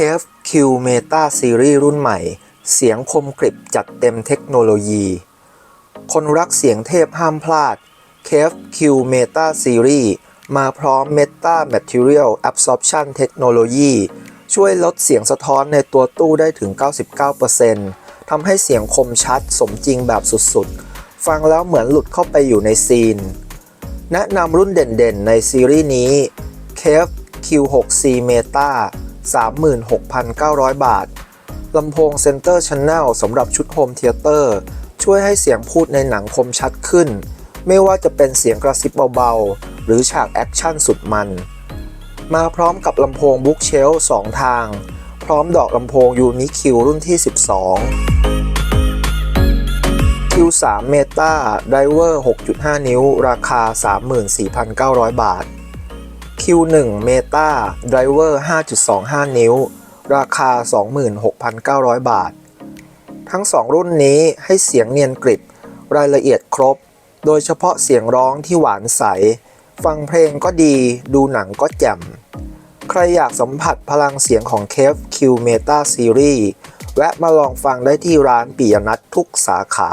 Cave Q Meta Series รุ่นใหม่ เสียงคมกริบจัดเต็มเทคโนโลยี คนรักเสียงเทพห้ามพลาด Cave Q Meta Series มาพร้อม Meta Material Absorption Technology ช่วยลดเสียงสะท้อนในตัวตู้ได้ถึง 99%ทำให้เสียงคมชัดสมจริงแบบสุดๆ ฟังแล้วเหมือนหลุดเข้าไปอยู่ในซีน แนะนำรุ่นเด่นๆ ในซีรีส์นี้ Cave Q6C Meta 36,900 บาท ลำโพง Center Channel สำหรับชุดโฮมเทเตอร์ช่วยให้เสียงพูดในหนังคมชัดขึ้น ไม่ว่าจะเป็นเสียงกระซิบเบาๆ หรือฉากแอคชั่นสุดมัน มาพร้อมกับลำโพง Bookshelf 2ทาง พร้อมดอกลำโพง Uniq รุ่นที่ 12 Q3 Meta Driver 6.5 นิ้ว ราคา 34,900 บาท Q1 Meta Driver 5.25 นิ้ว ราคา 26,900 บาท ทั้ง 2 รุ่นนี้ให้เสียงเนียนกริบ รายละเอียดครบ โดยเฉพาะเสียงร้องที่หวานใส ฟังเพลงก็ดี ดูหนังก็แจ่ม ใครอยากสัมผัสพลังเสียงของ Cave Q Meta Series แวะมาลองฟังได้ที่ร้านปิยนัททุกสาขา